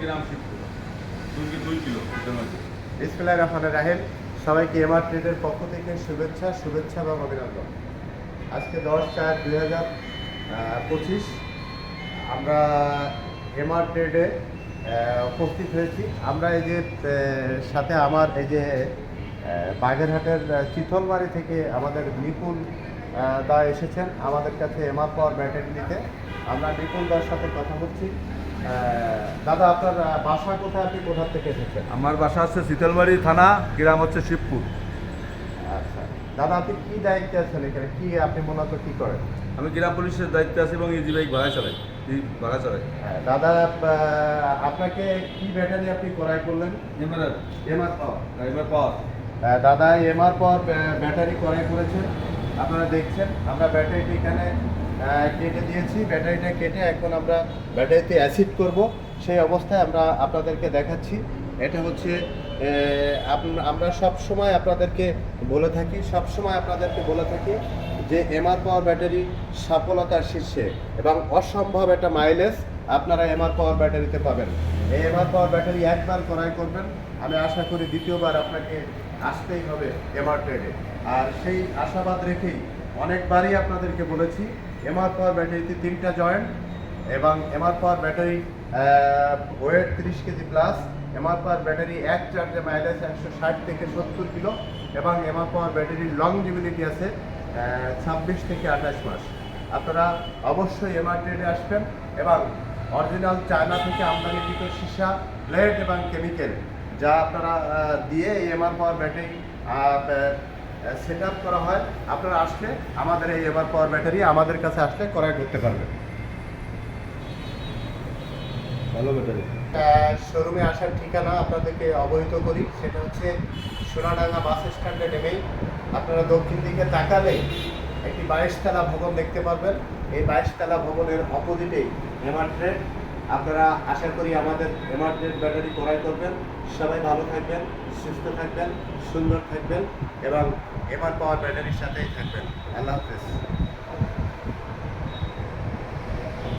গ্রাম দুই দুই কিলো ইসমিল্লাহ রহমান রাহেম। সবাইকে এমআর ট্রেডের পক্ষ থেকে শুভেচ্ছা শুভেচ্ছা এবং অভিনন্দন। আজকে দশ চার দুই হাজার পঁচিশ, আমরা এমআর ট্রেডে উপস্থিত হয়েছি। আমরা এই যে সাথে আমার এই যে বাগেরহাটের চিতলবাড়ি থেকে আমাদের নিপুণ দা এসেছেন। আমাদের কাছে এমআর পাওয়ার ব্যাটারি নিতে। আমরা নিপুণ দার সাথে কথা বলছি। দাদা আপনার বাসা কোথায়? আপনি কোথা থেকে এসেছেন? আমার বাসা হচ্ছে শীতলমারি থানা গ্রাম হচ্ছে শিবপুর। আচ্ছা। দাদা আপনি কি দায়িত্বে আছেন এখানে? কি আপনি মূলত কি করেন? আমি গ্রাম পুলিশের দায়িত্বে আছি এবং ইজি বাইক ভাড়া চালাই ভাড়া চালাই হ্যাঁ, দাদা আপনাকে কি ব্যাটারি আপনি ক্রয় করলেন? এবার এমআর পাওয়ার। এবার পাওয়ার। দাদা এমআর পাওয়ার ব্যাটারি ক্রয় করেছেন আপনারা দেখছেন, আমরা ব্যাটারিটি এখানে কেটে দিয়েছি। ব্যাটারিটা কেটে এখন আমরা ব্যাটারিতে অ্যাসিড করব। সেই অবস্থায় আমরা আপনাদেরকে দেখাচ্ছি। এটা হচ্ছে আমরা সব সময় আপনাদেরকে বলে থাকি, সব সময় আপনাদেরকে বলে থাকি যে এমআর পাওয়ার ব্যাটারি সফলতার শীর্ষে এবং অসম্ভব একটা মাইলেজ আপনারা এমআর পাওয়ার ব্যাটারিতে পাবেন। এই এমআর পাওয়ার ব্যাটারি একবার ক্রয় করবেন। আমি আশা করি দ্বিতীয়বার আপনাকে আসতেই হবে এমআর ট্রেডে আর সেই আশাবাদ রেখেই অনেকবারই আপনাদেরকে বলেছি এমআর পাওয়ার ব্যাটারিতে তিনটা জয়েন্ট এবং এমআর পাওয়ার ব্যাটারি ওয়েট তিরিশ kg plus MR power battery এক চার্জে মাইলেজ একশো ষাট থেকে সত্তর কিলো এবং এমআর পাওয়ার ব্যাটারির লং জিবিলিটি আছে ছাব্বিশ থেকে আঠাশ মাস। আপনারা অবশ্যই এমআর ট্রেডে আসবেন এবং অরিজিনাল চায়না থেকে আমদানিকৃত সীসা, ব্লেড এবং কেমিক্যাল যা আপনারা দিয়ে MR power battery set up করা হয়। আপনারা আসলে আমাদের এই এমআর পাওয়ার ব্যাটারি আমাদের কাছে আসলে ক্রয় করতে পারবেন। ভালো ব্যাটারি শোরুমে আসার ঠিকানা আপনাদেরকে অবহিত করি। সেটা হচ্ছে সোনাডাঙ্গা বাস স্ট্যান্ডে নেমেই আপনারা দক্ষিণ দিকে তাকালে একটি বাইশতলা ভবন দেখতে পারবেন। এই বাইশতলা ভবনের অপোজিটেই এমার্ট্রেড আপনারা আশা করি আমাদের এমার্ট্রেড ব্যাটারি ক্রয় করবেন। সবাই ভালো থাকবেন, সুস্থ থাকবেন, সুন্দর থাকবেন এবং এমআর পাওয়ার ব্যাটারির সাথেই থাকবেন। আল্লাহ হাফেজ।